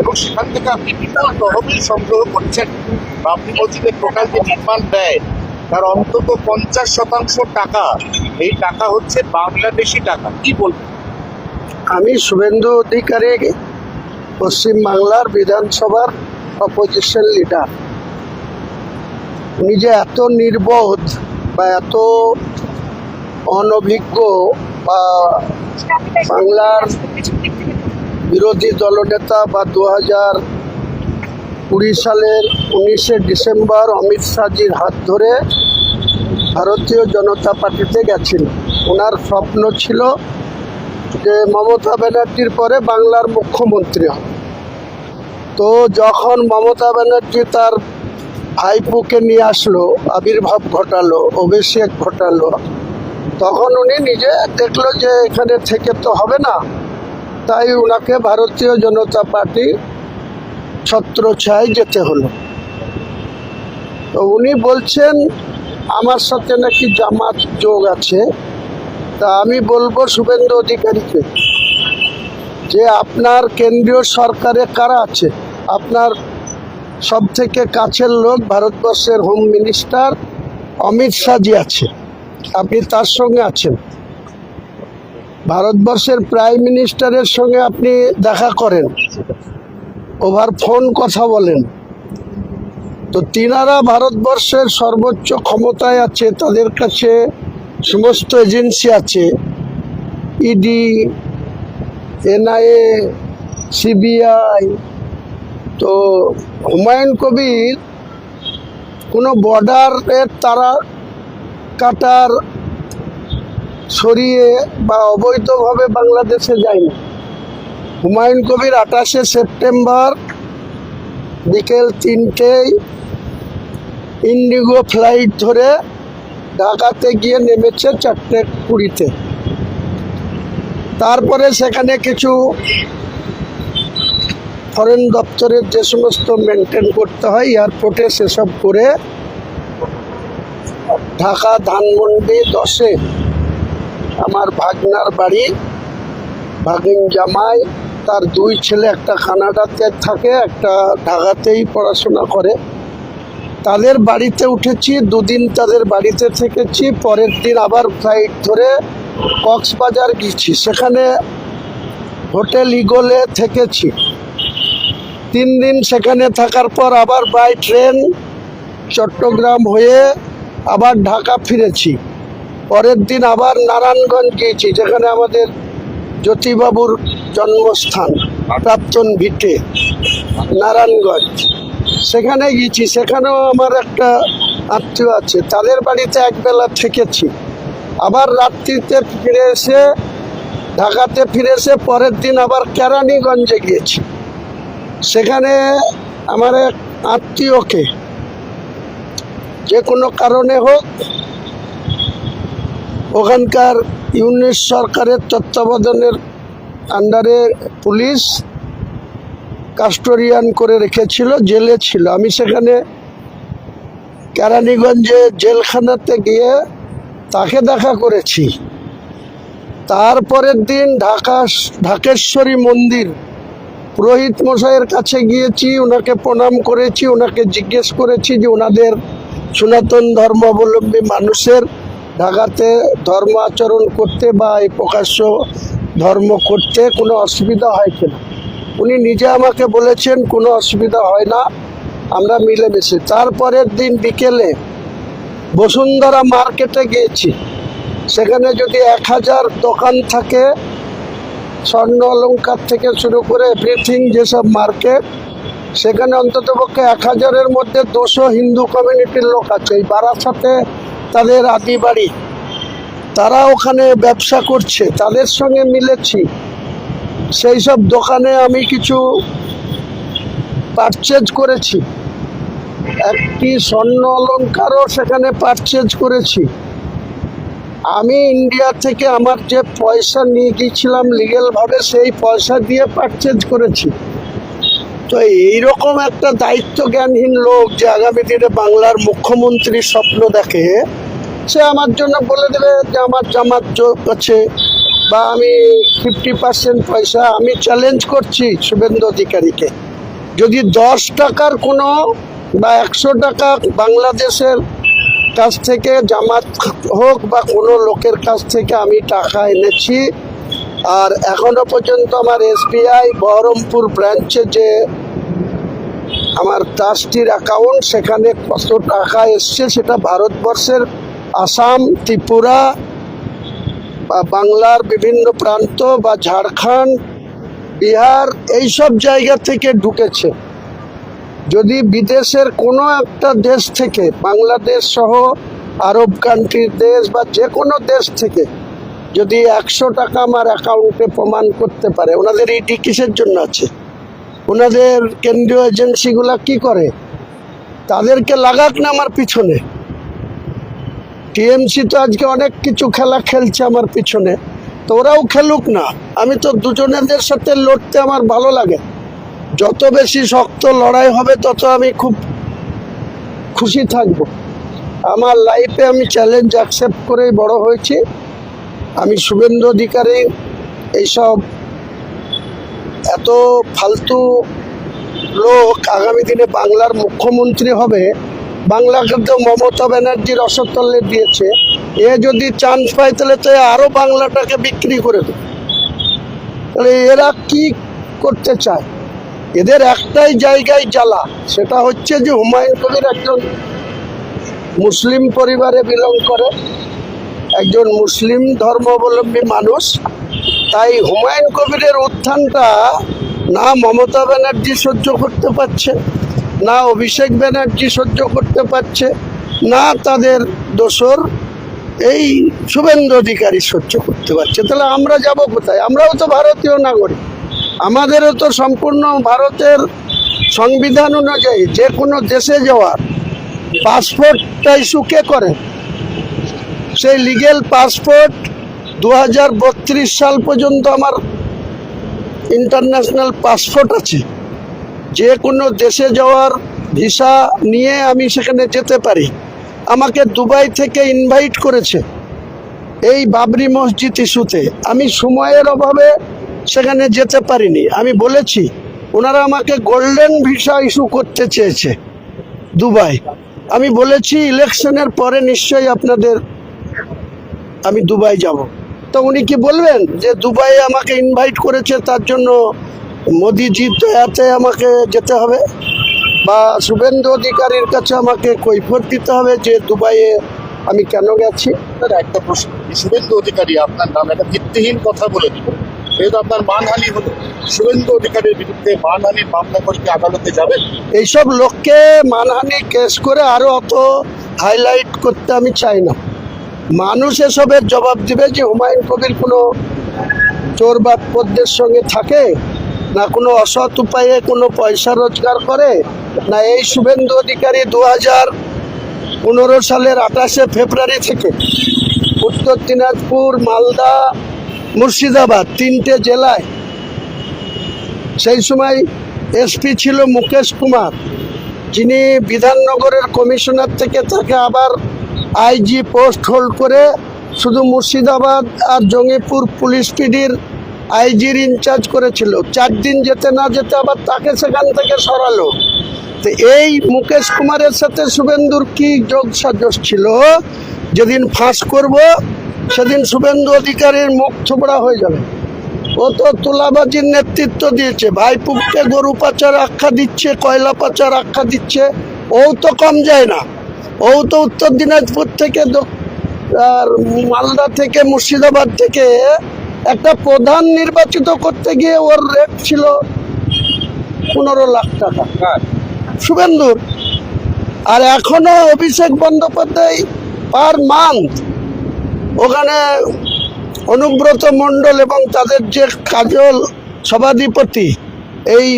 এবং সেখান থেকে আপনি বিপুল তহবিল সংগ্রহ করছেন বা আপনি যে টোটাল যে নির্মাণ ব্যয়, তার অন্তত পঞ্চাশ শতাংশ টাকা, এই টাকা হচ্ছে বাংলাদেশি টাকা। কি বলবেন? আমি শুভেন্দু অধিকারী, পশ্চিম বাংলার বিধানসভার অপোজিশন লিডার নিজে এত নির্বোধ বা এত অনভিজ্ঞ বা বাংলার বিরোধী দলনেতা বা দু হাজার কুড়ি সালের উনিশে ডিসেম্বর অমিত শাহজির হাত ধরে ভারতীয় জনতা পার্টিতে গেছিল। ওনার স্বপ্ন ছিল যে মমতা ব্যানার্জির পরে বাংলার মুখ্যমন্ত্রী হবে তো যখন মমতা ব্যানার্জি তার ভাইপুকে নিয়ে আসলো, আবির্ভাব ঘটালো, অভিষেক ঘটালো, তখন উনি নিজে দেখল যে এখানে থেকে তো হবে না। তাই ওনাকে ভারতীয় জনতা পার্টি ছত্রছায় যেতে হলো। তো উনি বলছেন, আমার সাথে নাকি জামাত যোগ আছে। তা আমি বলব শুভেন্দু অধিকারীকে যে আপনার কেন্দ্রীয় সরকারে কারা আছে? আপনার সব থেকে কাছের লোক ভারতবর্ষের হোম মিনিস্টার অমিত শাহজি আছে। আপনি তার সঙ্গে আছেন। ভারতবর্ষের প্রাইম মিনিস্টারের সঙ্গে আপনি দেখা করেন ওভার ফোন কথা বলেন। তো তিনারা ভারতবর্ষের সর্বোচ্চ ক্ষমতায় আছে, তাদের কাছে সমস্ত এজেন্সি আছে। ইডি এনআইএ সিবিআই তো হুমায়ুন কবির কোনো বর্ডারের তারা কাটার সরিয়ে বা অবৈধভাবে বাংলাদেশে যায়নি। হুমায়ুন কবির আঠাশে সেপ্টেম্বর বিকেল তিনটেয় ইন্ডিগো ফ্লাইট ধরে ঢাকাতে গিয়ে নেমেছে চারটে কুড়িতে। তারপরে সেখানে কিছু ফরেন দপ্তরের যে সমস্ত মেনটেন করতে হয় এয়ারপোর্টে সেসব করে ঢাকা ধানমন্ডি দশে আমার ভাগনার বাড়ি, ভাগিন জামাই, তার দুই ছেলে, একটা কানাডাতে থাকে, একটা ঢাকাতেই পড়াশোনা করে। তাদের বাড়িতে উঠেছি, দুদিন তাদের বাড়িতে থেকেছি, পরের দিন আবার ফ্লাইট ধরে কক্সবাজার গেছি। সেখানে হোটেল ইগোলে থেকেছি। তিন দিন সেখানে থাকার পর আবার বাই ট্রেন চট্টগ্রাম হয়ে আবার ঢাকা ফিরেছি। পরের দিন আবার নারায়ণগঞ্জ গিয়েছি, যেখানে আমাদের জ্যোতিবাবুর জন্মস্থান, প্রাক্তন ভিটে, নারায়ণগঞ্জ। সেখানে গিয়েছি, সেখানেও আমার একটা আত্মীয় আছে, তাদের বাড়িতে একবেলা থেকেছি। আবার রাত্রিতে ফিরে এসে, ঢাকাতে ফিরে এসে পরের দিন আবার কেরানীগঞ্জে গিয়েছি। সেখানে আমার এক আত্মীয়কে, যে কোনো কারণে হোক ওখানকার ইউনিট সরকারের তত্ত্বাবধানের আন্ডারে পুলিশ কাস্টোরিয়ান করে রেখেছিল, জেলে ছিল। আমি সেখানে কেরানীগঞ্জে জেলখানাতে গিয়ে তাকে দেখা করেছি। তারপরের দিন ঢাকা, ঢাকেশ্বরী মন্দির, পুরোহিত মশাইয়ের কাছে গিয়েছি, ওনাকে প্রণাম করেছি, ওনাকে জিজ্ঞেস করেছি যে ওনাদের সনাতন ধর্মাবলম্বী মানুষের ঢাকাতে ধর্ম আচরণ করতে বা এই প্রকাশ্য ধর্ম করতে কোনো অসুবিধা হয় কিনা? উনি নিজে আমাকে বলেছেন, কোনো অসুবিধা হয় না, আমরা মিলেমিশে। তারপরের দিন বিকেলে বসুন্ধরা মার্কেটে গিয়েছি। সেখানে যদি এক হাজার দোকান থাকে, স্বর্ণ অলঙ্কার থেকে শুরু করে এভরিথিং যেসব মার্কেট, সেখানে অন্ততপক্ষে এক হাজারের মধ্যে দুশো হিন্দু কমিউনিটির লোক আছে। এই বারাসাতে তাদের আদি বাড়ি। তারা ওখানে ব্যবসা করছে, তাদের সঙ্গে মিলেছি। সেই সব দোকানে আমি কিছু পারচেজ করেছি। একটি স্বর্ণ অলঙ্কারও সেখানে পারচেজ করেছি। আমি ইন্ডিয়া থেকে আমার যে পয়সা নিয়ে গিয়েছিলাম লিগেলভাবে সেই পয়সা দিয়ে পারচেজ করেছি। তো এইরকম একটা দায়িত্ব জ্ঞানহীন লোক যে আগামী দিনে বাংলার মুখ্যমন্ত্রীর স্বপ্ন দেখে, সে আমার জন্য বলে দেবে যে আমার জামাত আছে বা আমি ফিফটি পার্সেন্ট পয়সা আমি চ্যালেঞ্জ করছি শুভেন্দু অধিকারীকে। যদি দশ টাকার কোনো বা একশো টাকা বাংলাদেশের কাছ থেকে জামাত হোক বা কোনো লোকের কাছ থেকে আমি টাকা এনেছি আর এখনও পর্যন্ত আমার এসবিআই বহরমপুর ব্রাঞ্চে যে আমার ট্রাস্টির অ্যাকাউন্ট, সেখানে কত টাকা এসছে সেটা ভারতবর্ষের আসাম, ত্রিপুরা বা বাংলার বিভিন্ন প্রান্ত বা ঝাড়খণ্ড, বিহার, এইসব জায়গা থেকে ঢুকেছে। যদি বিদেশের কোনো একটা দেশ থেকে, বাংলাদেশ সহ আরব কান্ট্রির দেশ বা যে কোনো দেশ থেকে যদি একশো টাকা আমার অ্যাকাউন্টে প্রমাণ করতে পারে, ওনাদের ইডি কিসের জন্য আছে? ওনাদের কেন্দ্রীয় এজেন্সিগুলো কি করে? তাদেরকে লাগাক না আমার পিছনে? টিএমসি তো আজকে অনেক কিছু খেলা খেলছে আমার পিছনে, তো ওরাও খেলুক না। আমি তো দুজনেদের সাথে লড়তে আমার ভালো লাগে। যত বেশি শক্ত লড়াই হবে, তত আমি খুব খুশি থাকব। আমার লাইফে আমি চ্যালেঞ্জ অ্যাকসেপ্ট করেই বড় হয়েছি। আমি শুভেন্দু অধিকারী, এইসব এত ফালতু লোক আগামী দিনে বাংলার মুখ্যমন্ত্রী হবে, বাংলাকে তো মমতা ব্যানার্জির রসতলে দিয়েছে। এ যদি চান্স পায় তাহলে তো আরও বাংলাটাকে বিক্রি করে দেবে। তাহলে এরা কি করতে চায়? এদের একটাই জায়গায় জ্বালা, সেটা হচ্ছে যে হুমায়ুন কবির একজন মুসলিম পরিবারে বিলং করে। একজন মুসলিম ধর্মাবলম্বী মানুষ, তাই হুমায়ুন কবিরের উত্থানটা না মমতা ব্যানার্জি সহ্য করতে পারছে, না অভিষেক ব্যানার্জি সহ্য করতে পারছে, না তাদের দোসর এই শুভেন্দু অধিকারী সহ্য করতে পারছে। তাহলে আমরা যাব কোথায়? আমরাও তো ভারতীয় নাগরিক। আমাদেরও তো সম্পূর্ণ ভারতের সংবিধান অনুযায়ী যে কোনো দেশে যাওয়ার পাসপোর্টটা ইস্যু কে করে? সেই লিগেল পাসপোর্ট দু হাজার বত্রিশ সাল পর্যন্ত আমার ইন্টারন্যাশনাল পাসপোর্ট আছে। যে কোনো দেশে যাওয়ার ভিসা নিয়ে আমি সেখানে যেতে পারি। আমাকে দুবাই থেকে ইনভাইট করেছে এই বাবরি মসজিদ ইস্যুতে। আমি সময়ের অভাবে সেখানে যেতে পারিনি। আমি বলেছি, ওনারা আমাকে গোল্ডেন ভিসা ইস্যু করতে চেয়েছে দুবাই। আমি বলেছি ইলেকশনের পরে নিশ্চয়ই আপনাদের আমি দুবাই যাব। তো উনি কি বলবেন যে দুবাই আমাকে ইনভাইট করেছে তার জন্য মোদিজি দয়াতে আমাকে যেতে হবে? বা শুভেন্দু অধিকারীর কাছে আমাকে কৈফত দিতে হবে যে দুবাইয়ে আমি কেন গেছি? একটা প্রশ্ন শুভেন্দু অধিকারী আপনার নাম একটা ভিত্তিহীন কথা বলে দিল। যেহেতু আপনার মানহানি হলো শুভেন্দু অধিকারীর বিরুদ্ধে মানহানির মামলা করে কি আদালতে যাবেন? এইসব লোককে মানহানি কেস করে আরও অত হাইলাইট করতে আমি চাই না। মানুষ এসবের জবাব দিবে যে হুমায়ুন কবির কোনো চোর বাটপদের সঙ্গে থাকে? না কোনো অসৎ উপায়ে কোনো পয়সা রোজগার করে? না এই শুভেন্দু অধিকারী দু হাজার পনেরো সালের আঠাশে ফেব্রুয়ারি থেকে উত্তর দিনাজপুর, মালদা, মুর্শিদাবাদ তিনটে জেলায়? সেই সময় এসপি ছিল মুকেশ কুমার, যিনি বিধাননগরের কমিশনার থেকে তাকে আবার আইজি পোস্ট হোল্ড করে শুধু মুর্শিদাবাদ আর জঙ্গিপুর পুলিশ পিডির আইজির ইনচার্জ করেছিল। চার দিন যেতে না যেতে আবার তাকে সেখান থেকে সরালো। তো এই মুকেশ কুমারের সাথে শুভেন্দুর কি যোগ সাজস ছিল? যেদিন ফাঁস করব, সেদিন শুভেন্দু অধিকারীর মুখ থোবড়া হয়ে যাবে। ও তো তোলাবাজির নেতৃত্ব দিয়েছে। ভাইপুককে গরু পাচার আখ্যা দিচ্ছে, কয়লা পাচার আখ্যা দিচ্ছে। ও তো কম যায় না। ও তো উত্তর দিনাজপুর থেকে আর মালদা থেকে মুর্শিদাবাদ থেকে একটা প্রধান নির্বাচিত করতে গিয়ে ওর রেট ছিল পনেরো লাখ টাকা। শুভেন্দুর। আর এখনও অভিষেক বন্দ্যোপাধ্যায় পার মান্থ ওখানে অনুব্রত মণ্ডল এবং তাদের যে কাজল সভাধিপতি এই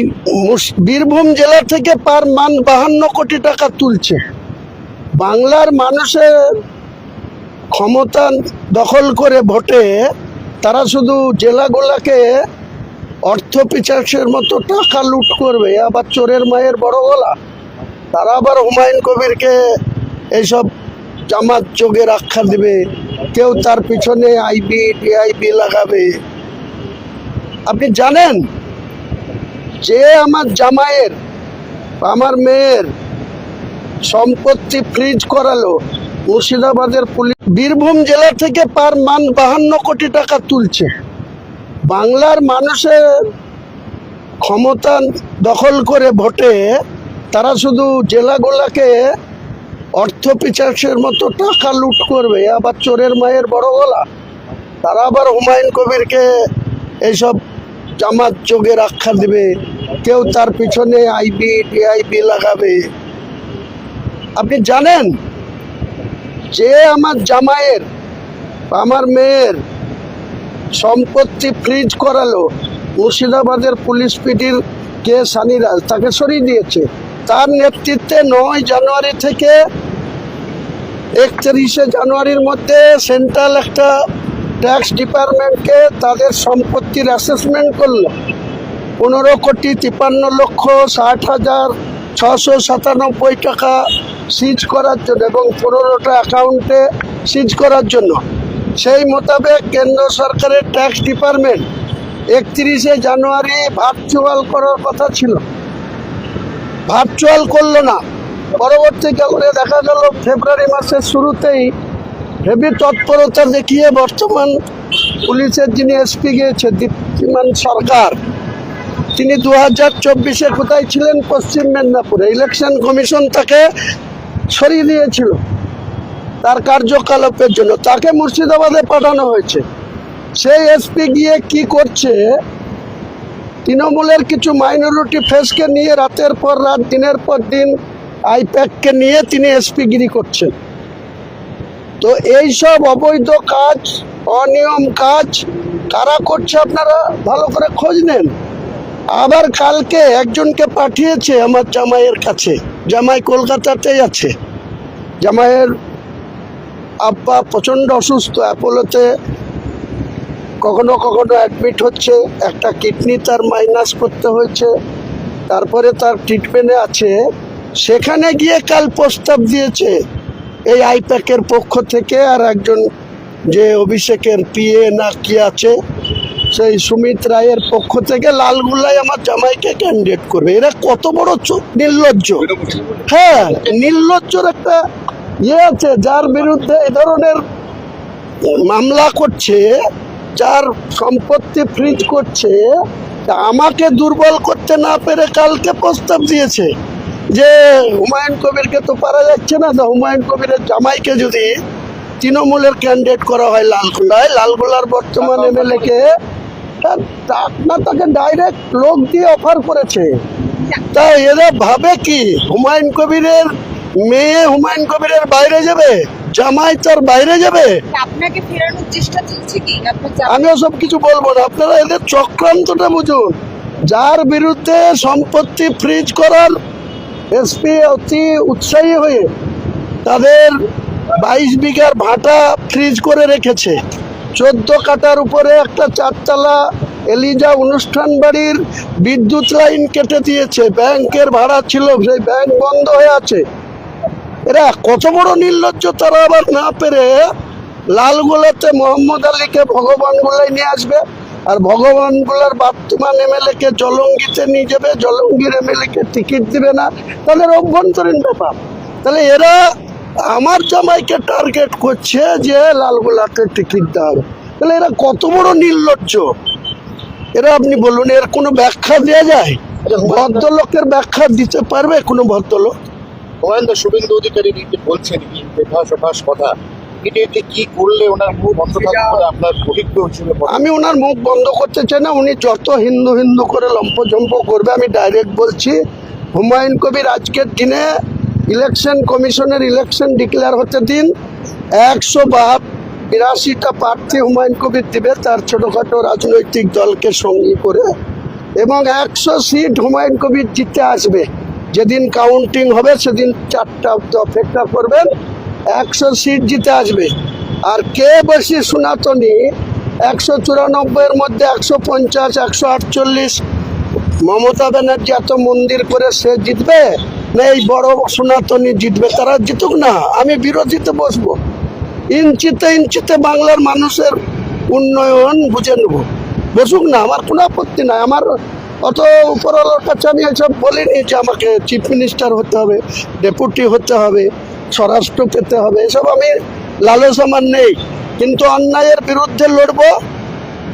বীরভূম জেলা থেকে পার মান বাহান্ন কোটি টাকা তুলছে। বাংলার মানুষের ক্ষমতা দখল করে ভোটে তারা শুধু জেলাগুলাকে অর্থ পিচাসের মতো টাকা লুট করবে, আবার চোরের মায়ের বড় গলা। তারা আবার হুমায়ুন কবিরকে এইসব জামাত যোগের আখ্যা দেবে। কেউ তার পিছনে আইবি টিআইবি লাগাবে। আপনি জানেন? যে আমার জামায়ের আমার মেয়ের সম্পত্তি ফ্রিজ করালো। মুর্শিদাবাদের পুলিশ বীরভূম জেলা থেকে পার মান বাহান্ন কোটি টাকা তুলছে। বাংলার মানুষের ক্ষমতা দখল করে ভোটে তারা শুধু জেলাগুলাকে অর্থ পিচাসের মতো টাকা লুট করবে, আবার চোরের মায়ের বড় গলা। তারা আবার হুমায়ুন কবিরকে এইসব জামাত যোগের আখ্যা দেবে। কেউ তার পিছনে আইবি টিআইবি লাগাবে। আপনি জানেন যে আমার জামাইয়ের আমার মেয়ের সম্পত্তি ফ্রিজ করালো, মুর্শিদাবাদের পুলিশ পিটির কে সানিরাজ তাকে সরিয়ে দিয়েছে। তার নেতৃত্বে নয় জানুয়ারি থেকে একত্রিশে জানুয়ারির মধ্যে সেন্ট্রাল একটা ট্যাক্স ডিপার্টমেন্টকে তাদের সম্পত্তির অ্যাসেসমেন্ট করল। পনেরো কোটি তিপ্পান্ন লক্ষ ষাট হাজার ছশো সাতানব্বই টাকা সিজ করার জন্য এবং পনেরোটা অ্যাকাউন্টে সিজ করার জন্য। সেই মোতাবেক কেন্দ্র সরকারের ট্যাক্স ডিপার্টমেন্ট একত্রিশে জানুয়ারি ভার্চুয়াল করার কথা ছিল। ভার্চুয়াল করল না। পরবর্তীকালে দেখা গেল ফেব্রুয়ারি মাসের শুরুতেই হেভি তৎপরতা দেখিয়ে বর্তমান পুলিশের যিনি এসপি গিয়েছে, দীপ্তিমান সরকার, তিনি দু হাজার চব্বিশে কোথায় ছিলেন? পশ্চিম মেদিনীপুরে। ইলেকশন কমিশন তাকে সরিয়ে দিয়েছিল। তার কার্যকলাপের জন্য তাকে মুর্শিদাবাদে পাঠানো হয়েছে। সেই এসপি গিয়ে কি করছে? তৃণমূলের কিছু মাইনরিটি ফেসকে নিয়ে রাতের পর রাত, দিনের পর দিন আইপ্যাককে নিয়ে তিনি এসপিগিরি করছেন। তো এই সব অবৈধ কাজ, অনিয়ম কাজ, কারা করছে আপনারা ভালো করে খোঁজ নেন। আবার কালকে একজনকে পাঠিয়েছে আমার জামাইয়ের কাছে। জামাই কলকাতাতেই আছে। জামাইয়ের আব্বা প্রচণ্ড অসুস্থ, অ্যাপোলোতে কখনো কখনো অ্যাডমিট হচ্ছে, একটা কিডনি তার মাইনাস করতে হয়েছে। তারপরে তার ট্রিটমেন্টে আছে। সেখানে গিয়ে কাল প্রস্তাব দিয়েছে এই আইপ্যাকের পক্ষ থেকে, আর একজন যে অভিষেকের পিএ না কি আছে সেই সুমিত রায়ের পক্ষ থেকে লালগুলাই আমার জামাইকে ক্যান্ডিডেট করবে। এরা কত বড় নির্লজ্জ। হ্যাঁ নির্লজ্জর একটা ইয়ে আছে যার বিরুদ্ধে এই ধরনের মামলা করছে যার সম্পত্তি ফ্রিজ করছে আমাকে দুর্বল করতে না পেরে কালকে প্রস্তাব দিয়েছে যে হুমায়ুন কবিরকে তো পারা যাচ্ছে না তো হুমায়ুন কবিরের জামাইকে যদি তৃণমূলের ক্যান্ডিডেট করা হয় লালগোলায় লালগোলার বর্তমান এমএলএ কে না তাকে ডাইরেক্ট লোক দিয়ে অফার করেছে। তা এরা ভাবে কি হুমায়ুন কবিরের মেয়ে হুমায়ুন কবিরের বাইরে যাবে? জামাই তার বাইরে যাবে? আপনাকে ফেরানোর চেষ্টা চলছে কি? আপনার যা- আমি ওসব কিছু বলব না আপনারা এদের চক্রান্তটা বুঝুন। যার বিরুদ্ধে সম্পত্তি ফ্রিজ করার এসপি অতি উৎসাহী হয়ে তাদের বাইশ বিঘার ভাটা ফ্রিজ করে রেখেছে। চোদ্দ কাটার উপরে একটা চারতলা এলিজা অনুষ্ঠান বাড়ির বিদ্যুৎ লাইন কেটে দিয়েছে। ব্যাংকের ভাড়া ছিল, সেই ব্যাংক বন্ধ হয়ে আছে। এরা কত বড় নির্লজ্জ, তারা আবার না পেরে লালগোলাতে মোহাম্মদ আলীকে ভগবান গোলায় নিয়ে আসবে আর ভগবান গোলার বর্তমান এমএলএ কে জলঙ্গিতে নিয়ে যাবে। জলঙ্গির এমএলএ কে টিকিট দিবে না। তাদের অভ্যন্তরীণ ব্যাপার। তাহলে এরা আমার জামাইকে টার্গেট করছে যে লালগোলাতে টিকিট হবে তাহলে এরা কত বড় নির্লজ্জ? এরা আপনি বলুন এর কোনো ব্যাখ্যা দেওয়া যায়? ভদ্রলোকের ব্যাখ্যা দিতে পারবে কোনো ভদ্রলোক? মহেন্দ্র শুভেন্দু অধিকারী বলছেন কি? অফাস কথা। হয়? আমি ওনার মুখ বন্ধ করতে চাই না উনি যত হিন্দু হিন্দু করে লম্পজম্প করবে আমি ডাইরেক্ট বলছি হুমায়ুন কবির আজকের দিনে ইলেকশন কমিশনের ইলেকশন ডিক্লেয়ার হতে দিন একশো বা বিরাশিটা প্রার্থী হুমায়ুন কবির দিবে তার ছোটোখাটো রাজনৈতিক দলকে সঙ্গী করে এবং একশো সিট হুমায়ুন কবির জিতে আসবে। যেদিন কাউন্টিং হবে সেদিন চারটা অপেক্ষা করবেন, একশো সিট জিতে আসবে। আর কে বেশি সনাতনী, একশো চুরানব্বইয়ের মধ্যে একশো পঞ্চাশ, একশো আটচল্লিশ, মমতা ব্যানার্জি এত মন্দির করে সে জিতবে? এই বড় সনাতনী জিতবে, তারা জিতুক না, আমি বিরোধীতে বসবো। ইঞ্চিতে ইঞ্চিতে বাংলার মানুষের উন্নয়ন বুঝে নেব। বসুক না, আমার কোনো আপত্তি নাই, আমার অত উপরওয়ালার কাছে আমি এসব বলিনি যে আমাকে চিফ মিনিস্টার হতে হবে ডেপুটি হতে হবে, স্বরাষ্ট্র পেতে হবে, এসব আমি লালস আমার নেই। কিন্তু অন্যায়ের বিরুদ্ধে লড়বো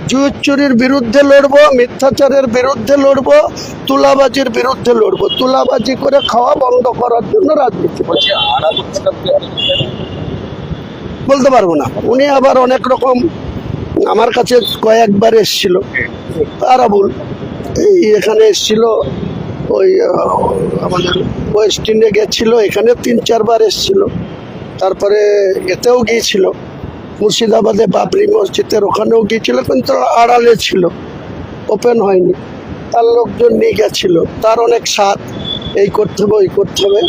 জুয়ুর চুরির বিরুদ্ধে লড়বো, মিথ্যাচারের বিরুদ্ধে লড়বো, তুলাবাজির বিরুদ্ধে লড়বো। তুলাবাজি করে খাওয়া বন্ধ করার জন্য রাজনীতি চিনেন? বলতে পারব না। উনি আবার অনেক রকম আমার কাছে কয়েকবার এসছিল। আরাবুল এই এখানে এসছিল, ওই আমাদের ওয়েস্ট ইন্ডিয়া গেছিল, এখানে তিন চারবার এসছিল। তারপরে এতেও গিয়েছিল। মুর্শিদাবাদে বাবরি মসজিদের ওখানেও গিয়েছিল কিন্তু আড়ালে ছিল ওপেন হয়নি। তার লোকজন নিয়ে গেছিল তার অনেক স্বাদ এই করতে হবে ওই করতে হবে।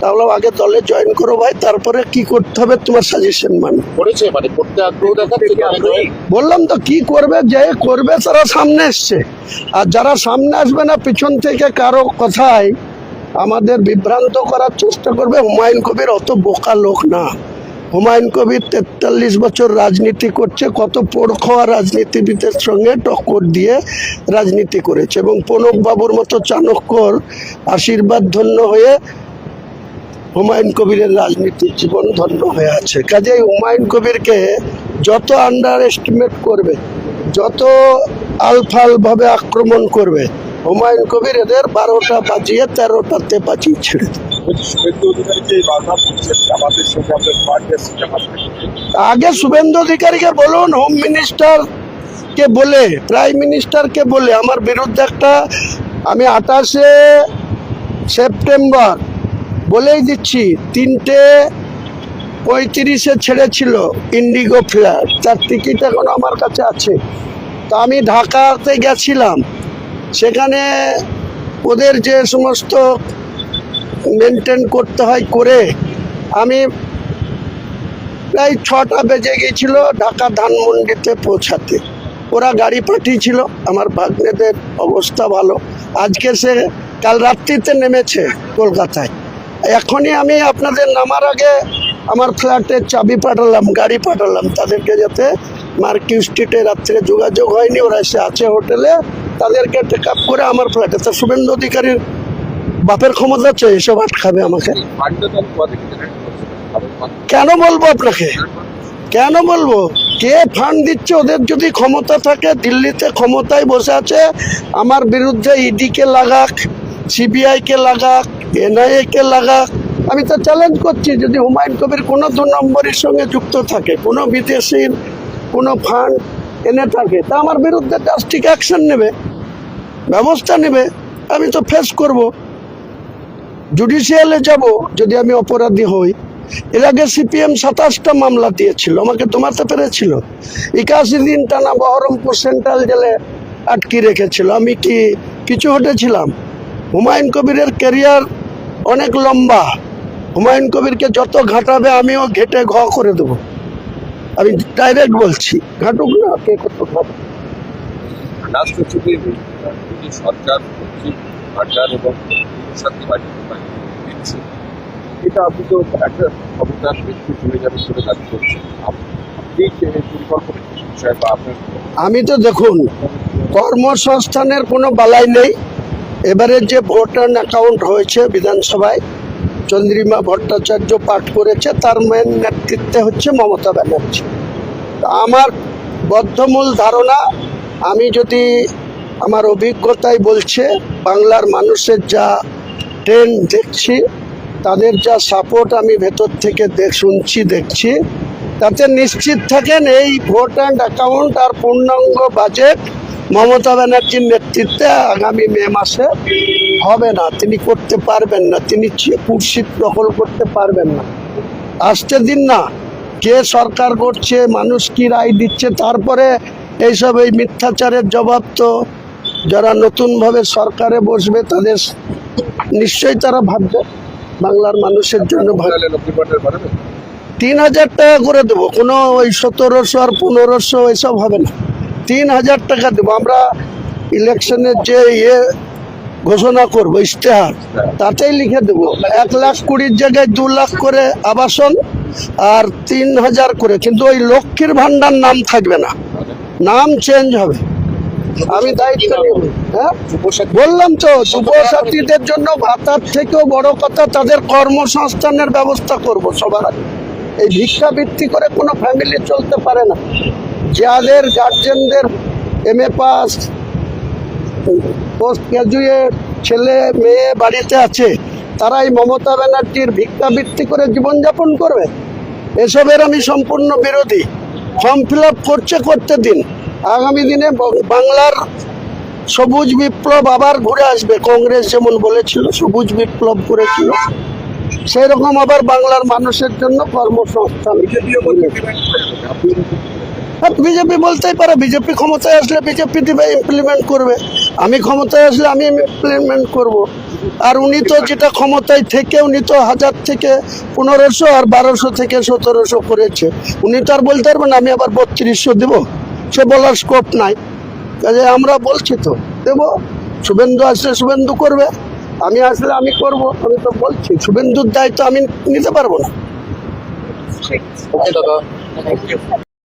তাহলে আগে দলে জয়েন করো ভাই তারপরে কি করতে হবে তোমার সাজেশন মানে? করেছে মানে করতে আগ্রহ দেখাচ্ছে বললাম তো কি করবে? যে করবে তারা সামনে এসছে। আর যারা সামনে আসবে না পিছন থেকে কারও কথায় আমাদের বিভ্রান্ত করার চেষ্টা করবে। হুমায়ুন কবির অত বোকা লোক না। হুমায়ুন কবির তেতাল্লিশ বছর রাজনীতি করছে, কত পোড় খাওয়া রাজনীতিবিদের সঙ্গে টক্কর দিয়ে রাজনীতি করেছে এবং বাবুর মতো চাণক্যর আশীর্বাদ ধন্য হয়ে হুমায়ুন কবিরের রাজনীতির জীবন ধন্য হয়ে আছে। কাজেই হুমায়ুন কবিরকে যত আন্ডার এস্টিমেট করবে, যত আলফালভাবে আক্রমণ করবে হুমায়ুন কবির এদের বারোটা বাজিয়ে তেরোটাতে বাজিয়ে ছেড়ে। আগে শুভেন্দু অধিকারীকে বলুন, হোম মিনিস্টার কে বলে, প্রাইম মিনিস্টারকে বলে। আমার বিরুদ্ধে একটা, আমি আঠাশে সেপ্টেম্বর বলেই দিচ্ছি, তিনটে পঁয়ত্রিশে ছেড়েছিল ইন্ডিগো ফ্লাইট তার টিকিট এখন আমার কাছে আছে। তো আমি ঢাকাতে গেছিলাম। সেখানে ওদের যে সমস্ত মেনটেন করতে হয় করে, আমি প্রায় ছটা বেজে গিয়েছিল ঢাকা ধানমন্ডিতে পৌঁছাতে। ওরা গাড়ি পাঠিয়েছিল, আমার ভাগ্নেদের অবস্থা ভালো। আজকে সে কাল রাত্রিতে নেমেছে কলকাতায়। এখনই আমি আপনাদের নামার আগে আমার ফ্ল্যাটের চাবি পাঠালাম, গাড়ি পাঠালাম। তাদেরকে যাতে মার্কিউ স্ট্রিটে রাত্রে যোগাযোগ হয়নি, ওরা এসে আছে হোটেলে। তাদেরকে টেক আপ করে আমার ফ্ল্যাটে তা শুভেন্দু অধিকারীর বাপের ক্ষমতা আছে এসব আটকাবে আমাকে। কেন বলব আপনাকে? কেন বলব? কে ফান্ড দিচ্ছে? ওদের যদি ক্ষমতা থাকে, দিল্লিতে ক্ষমতায় বসে আছে, আমার বিরুদ্ধে ইডিকে লাগাক সিবিআই কে লাগাক এনআইএ কে লাগাক। আমি তো চ্যালেঞ্জ করছি, যদি হুমায়ুন কবির কোনো দু নম্বরের সঙ্গে যুক্ত থাকে, কোনো বিদেশির কোনো ফান্ড এনে থাকে। তা আমার বিরুদ্ধে ড্রাস্টিক অ্যাকশন নেবে, ব্যবস্থা নেবে, আমি তো ফেস করব। জুডিশিয়ালে যাব যদি আমি অপরাধী হই। এর আগে সিপিএম সাতাশটা মামলা দিয়েছিল, আমাকে দমাতে পেরেছিল। একাশি দিন টানা বহরমপুর সেন্ট্রাল জেলে আটকে রেখেছিল। আমি কি কিছু হটেছিলাম? হুমায়ুন কবিরের ক্যারিয়ার অনেক লম্বা। হুমায়ুন কবিরকে যত ঘাটাবে, আমিও ঘেটে ঘ করে দেবো। আমি ডাইরেক্ট বলছি ঘাটুক না কে কত সরকার এবং সাথে বাড়ি দিচ্ছে এটা আপনি তো একটা ক্ষমতার ব্যক্তি চলে যাবে সেটা দাবি করছেন আমি তো দেখুন কর্মসংস্থানের কোনো বালাই নেই। এবারে যে ভোটার অ্যাকাউন্ট হয়েছে বিধানসভায় চন্দ্রিমা ভট্টাচার্য পাঠ করেছে, তার মেন নেতৃত্বে হচ্ছে মমতা ব্যানার্জি। আমার বদ্ধমূল ধারণা, আমি যদি আমার অভিজ্ঞতাই বলছে, বাংলার মানুষের যা ট্রেন্ড দেখছি, তাদের যা সাপোর্ট আমি ভেতর থেকে দেখ শুনছি, দেখছি, তাতে নিশ্চিত থাকেন এই ভোট অ্যান্ড অ্যাকাউন্ট আর পূর্ণাঙ্গ বাজেট মমতা ব্যানার্জির নেতৃত্বে আগামী মে মাসে হবে না তিনি করতে পারবেন না তিনি কুর্সিত দখল করতে পারবেন না। আসতে দিন না কে সরকার করছে মানুষ কি রায় দিচ্ছে তারপরে এইসব এই মিথ্যাচারের জবাব তো যারা নতুনভাবে সরকারে বসবে তাদের নিশ্চয়ই তারা ভাববে বাংলার মানুষের জন্য তিন হাজার টাকা করে দেবো কোনো ওই সতেরোশো আর পনেরোশো এসব হবে না। তিন হাজার টাকা দেবো আমরা ইলেকশনের যে ইয়ে ঘোষণা করব, ইশতেহার। তাতেই লিখে দেবো, এক লাখ কুড়ির জায়গায় দু লাখ করে আবাসন আর তিন হাজার করে, কিন্তু ওই লক্ষ্মীর ভাণ্ডার নাম থাকবে না। নাম চেঞ্জ হবে। আমি দায়িত্ব নেব হ্যাঁ? বললাম তো যুবসাথীদের জন্য ভাতার থেকেও বড় কথা, তাদের কর্মসংস্থানের ব্যবস্থা করব সবার আগে। এই ভিক্ষাবৃত্তি করে কোনো ফ্যামিলি চলতে পারে না। যাদের গার্জেনদের এম এ পাস পোস্ট ছেলে, মেয়ে বাড়িতে আছে তারা এই মমতা ব্যানার্জির ভিক্ষাবৃত্তি করে জীবনযাপন করবে? এসবের আমি সম্পূর্ণ বিরোধী। ফর্ম ফিল করছে করতে দিন। আগামী দিনে বাংলার সবুজ বিপ্লব আবার ঘুরে আসবে, কংগ্রেস যেমন বলেছিল, সবুজ বিপ্লব করেছিল সেই রকম আবার বাংলার মানুষের জন্য কর্মসংস্থান। বিজেপি বলতেই পারে বিজেপি ক্ষমতায় আসলে বিজেপি দিবে ইমপ্লিমেন্ট করবে। আমি ক্ষমতায় আসলে আমি ইমপ্লিমেন্ট করব। আর উনি তো যেটা ক্ষমতায় থেকে উনি তো হাজার থেকে পনেরোশো আর বারোশো থেকে সতেরোশো করেছে। উনি তো আর বলতে পারবেন আমি আবার বত্রিশশো দেবো। সে বলার স্কোপ নাই। কাজে আমরা বলছি তো দেবো। শুভেন্দু আসলে শুভেন্দু করবে। আমি আসলে আমি করব আমি তো বলছি। শুভেন্দুর দায়িত্ব আমি নিতে পারব না। দাদা।